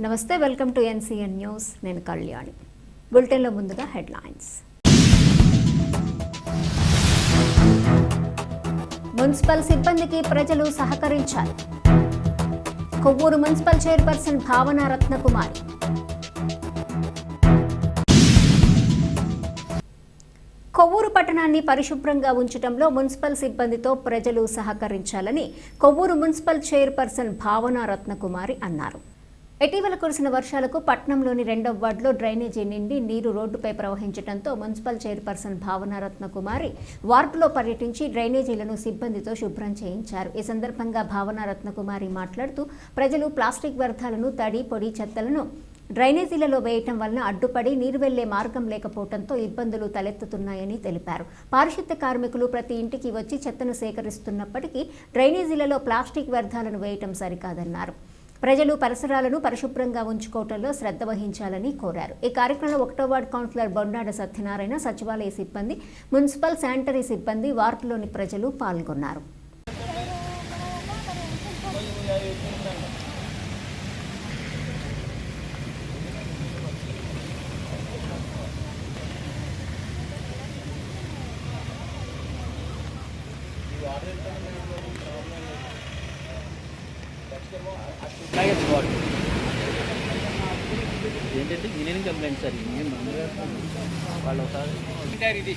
నమస్తే welcome to NCN news. నేను కళ్యాణి. బులెటిన్లో ముందుగా హెడ్లైన్స్. మున్సిపల్ సిబ్బందికి ప్రజలు సహకరించాలి. కొవ్వూరు మున్సిపల్ చైర్పర్సన్ భావన రత్నకుమారి. కొవ్వూరు పట్టణాన్ని పరిశుభ్రంగా ఉంచడంలో మున్సిపల్ సిబ్బందితో ప్రజలు సహకరించాలని కొవ్వూరు మున్సిపల్ చైర్పర్సన్ భావన రత్నకుమారి అన్నారు. ఇటీవల కురిసిన వర్షాలకు పట్నంలోని రెండవ వార్డులో డ్రైనేజీ నిండి నీరు రోడ్డుపై ప్రవహించడంతో మున్సిపల్ చైర్పర్సన్ భావన రత్నకుమారి వార్డులో పర్యటించి డ్రైనేజీలను సిబ్బందితో శుభ్రం చేయించారు. ఈ సందర్భంగా భావన రత్నకుమారి మాట్లాడుతూ ప్రజలు ప్లాస్టిక్ వ్యర్థాలను తడి పొడి చెత్తలను డ్రైనేజీలలో వేయటం వలన అడ్డుపడి నీరు వెళ్ళే మార్గం లేకపోవడంతో ఇబ్బందులు తలెత్తుతున్నాయని తెలిపారు. పారిశుద్ధ్య కార్మికులు ప్రతి ఇంటికి వచ్చి చెత్తను సేకరిస్తున్నప్పటికీ డ్రైనేజీలలో ప్లాస్టిక్ వ్యర్థాలను వేయటం సరికాదన్నారు. ప్రజలు పరిసరాలను పరిశుభ్రంగా ఉంచుకోవటంలో శ్రద్ధ వహించాలని కోరారు. ఈ కార్యక్రమంలో ఒకటో వార్డు కౌన్సిలర్ బొండాడ సత్యనారాయణ సచివాలయ సిబ్బంది మున్సిపల్ శానిటరీ సిబ్బంది వార్డులోని ప్రజలు పాల్గొన్నారు. అలాగే ఏంటంటే ఇంజనీరింగ్ కంప్లైంట్ సార్ వాళ్ళు ఒకసారి ఇది.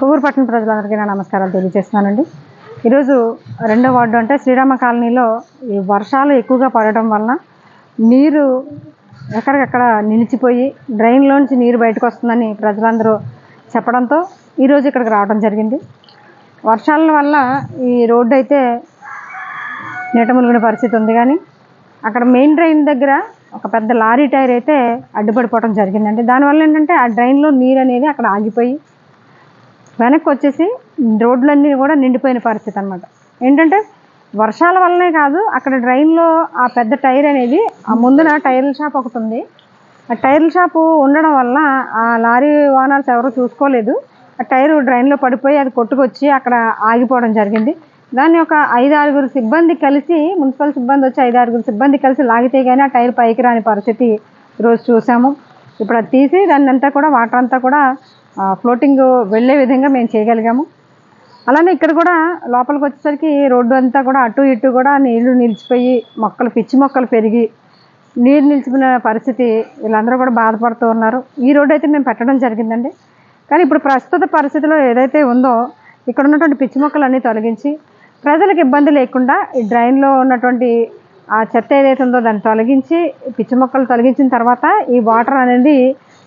కొవ్వూరు పట్టణ ప్రజలందరికీ నా నమస్కారాలు తెలియజేస్తున్నానండి. ఈరోజు రెండో వార్డు అంటే శ్రీరామ కాలనీలో ఈ వర్షాలు ఎక్కువగా పడటం వలన నీరు ఎక్కడికక్కడ నిలిచిపోయి డ్రైన్లోంచి నీరు బయటకు వస్తుందని ప్రజలందరూ చెప్పడంతో ఈరోజు ఇక్కడికి రావడం జరిగింది. వర్షాల వల్ల ఈ రోడ్డు అయితే నీట మునిగిన పరిస్థితి ఉంది కానీ అక్కడ మెయిన్ డ్రైన్ దగ్గర ఒక పెద్ద లారీ టైర్ అయితే అడ్డుపడిపోవడం జరిగిందండి. దానివల్ల ఏంటంటే ఆ డ్రైన్లో నీరు అనేది అక్కడ ఆగిపోయి వెనక్కి వచ్చేసి రోడ్లన్నీ కూడా నిండిపోయిన పరిస్థితి అనమాట ఏంటంటే వర్షాల వల్లనే కాదు అక్కడ డ్రైన్లో ఆ పెద్ద టైర్ అనేది ఆ ముందున టైర్ల షాప్ ఒకటి ఉంది. ఆ టైర్ల షాపు ఉండడం వల్ల ఆ లారీ ఓనర్స్ ఎవరు చూసుకోలేదు. ఆ టైరు డ్రైన్లో పడిపోయి అది కొట్టుకొచ్చి అక్కడ ఆగిపోవడం జరిగింది. దాన్ని ఒక ఐదు ఆరుగురు సిబ్బంది కలిసి మున్సిపల్ సిబ్బంది వచ్చి ఐదు ఆరుగురు సిబ్బంది కలిసి లాగితే కానీ ఆ టైర్ పైకి రాని పరిస్థితి ఈరోజు చూసాము. ఇప్పుడు అది తీసి దాన్ని అంతా కూడా వాటర్ అంతా కూడా ఫ్లోటింగ్ వెళ్ళే విధంగా మేము చేయగలిగాము. అలానే ఇక్కడ కూడా లోపలికి వచ్చేసరికి రోడ్డు అంతా కూడా అటు ఇటు కూడా నీళ్ళు నిలిచిపోయి మొక్కలు పిచ్చి మొక్కలు పెరిగి నీరు నిలిచిపోయిన పరిస్థితి వీళ్ళందరూ కూడా బాధపడుతూ ఉన్నారు. ఈ రోడ్డు అయితే మేము పెట్టడం జరిగిందండి. కానీ ఇప్పుడు ప్రస్తుత పరిస్థితిలో ఏదైతే ఉందో ఇక్కడ ఉన్నటువంటి పిచ్చి మొక్కలన్నీ తొలగించి ప్రజలకు ఇబ్బంది లేకుండా ఈ డ్రైన్లో ఉన్నటువంటి ఆ చెత్త ఏదైతే ఉందో దాన్ని తొలగించి పిచ్చి మొక్కలు తొలగించిన తర్వాత ఈ వాటర్ అనేది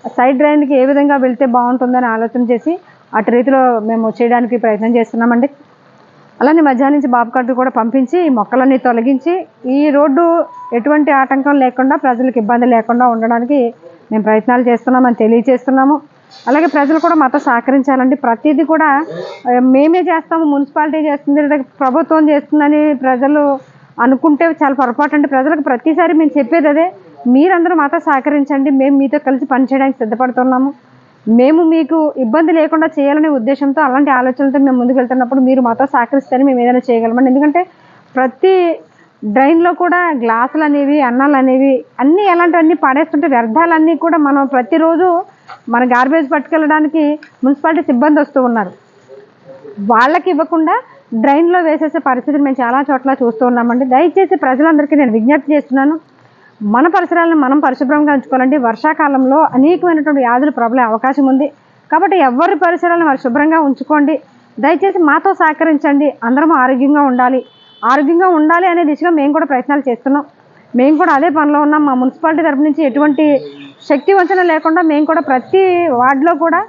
సైడ్ డ్రైన్కి ఏ విధంగా వెళ్తే బాగుంటుందని ఆలోచన చేసి అటు రీతిలో మేము చేయడానికి ప్రయత్నం చేస్తున్నామండి. అలానే మధ్యాహ్నం నుంచి బాబు కార్డు కూడా పంపించి ఈ మొక్కలన్నీ తొలగించి ఈ రోడ్డు ఎటువంటి ఆటంకం లేకుండా ప్రజలకు ఇబ్బంది లేకుండా ఉండడానికి మేము ప్రయత్నాలు చేస్తున్నామని తెలియజేస్తున్నాము అలాగే ప్రజలు కూడా మాతో సహకరించాలండి. ప్రతిదీ కూడా మేమే చేస్తాము మున్సిపాలిటీ చేస్తుంది ప్రభుత్వం చేస్తుందని ప్రజలు అనుకుంటే చాలా పొరపాటు అండి. ప్రజలకు ప్రతిసారి మేము చెప్పేది అదే. మీరందరూ మాతో సహకరించండి. మేము మీతో కలిసి పనిచేయడానికి సిద్ధపడుతున్నాము. మేము మీకు ఇబ్బంది లేకుండా చేయాలనే ఉద్దేశంతో అలాంటి ఆలోచనలతో మేము ముందుకు వెళ్తున్నప్పుడు మీరు మాతో సహకరిస్తేనే మేము ఏదైనా చేయగలమండి. ఎందుకంటే ప్రతి డ్రైన్లో కూడా గ్లాసులు అనేవి అన్నాలు అనేవి అన్నీ ఎలాంటివన్నీ పడేస్తుంటే వ్యర్థాలన్నీ కూడా మనం ప్రతిరోజు మన గార్బేజ్ పట్టుకెళ్ళడానికి మున్సిపాలిటీ సిబ్బంది వస్తూ ఉన్నారు. వాళ్ళకి ఇవ్వకుండా డ్రైన్లో వేసేసే పరిస్థితిని మేము చాలా చోట్ల చూస్తూ ఉన్నామండి. దయచేసి ప్రజలందరికీ నేను విజ్ఞప్తి చేస్తున్నాను. మన పరిసరాలను మనం పరిశుభ్రంగా ఉంచుకోవాలంటే వర్షాకాలంలో అనేకమైనటువంటి వ్యాధులు ప్రబలే అవకాశం ఉంది. కాబట్టి ఎవరి పరిసరాలను వారు శుభ్రంగా ఉంచుకోండి. దయచేసి మాతో సహకరించండి. అందరం ఆరోగ్యంగా ఉండాలి. ఆరోగ్యంగా ఉండాలి అనే దిశగా మేము కూడా ప్రయత్నాలు చేస్తున్నాం. మేము కూడా అదే పనిలో ఉన్నాం. మా మున్సిపాలిటీ తరపు నుంచి ఎటువంటి శక్తి వంచన లేకుండా మేము కూడా ప్రతి వార్డులో కూడా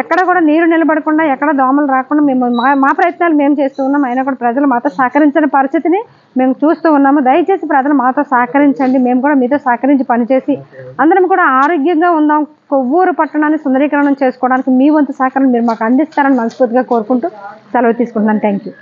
ఎక్కడ కూడా నీరు నిలబడకుండా ఎక్కడ దోమలు రాకుండా మేము మా మా ప్రయత్నాలు మేము చేస్తూ ఉన్నాం. అయినా కూడా ప్రజలు మాతో సహకరించిన పరిస్థితిని మేము చూస్తూ ఉన్నాము. దయచేసి ప్రజలు మాతో సహకరించండి. మేము కూడా మీతో సహకరించి పనిచేసి అందరం కూడా ఆరోగ్యంగా ఉందాం. కొవ్వూరు పట్టణాన్ని సుందరీకరణం చేసుకోవడానికి మీ వంతు సహకారం మీరు మాకు అందిస్తారని మనస్ఫూర్తిగా కోరుకుంటూ సెలవు తీసుకుంటున్నాను. Thank you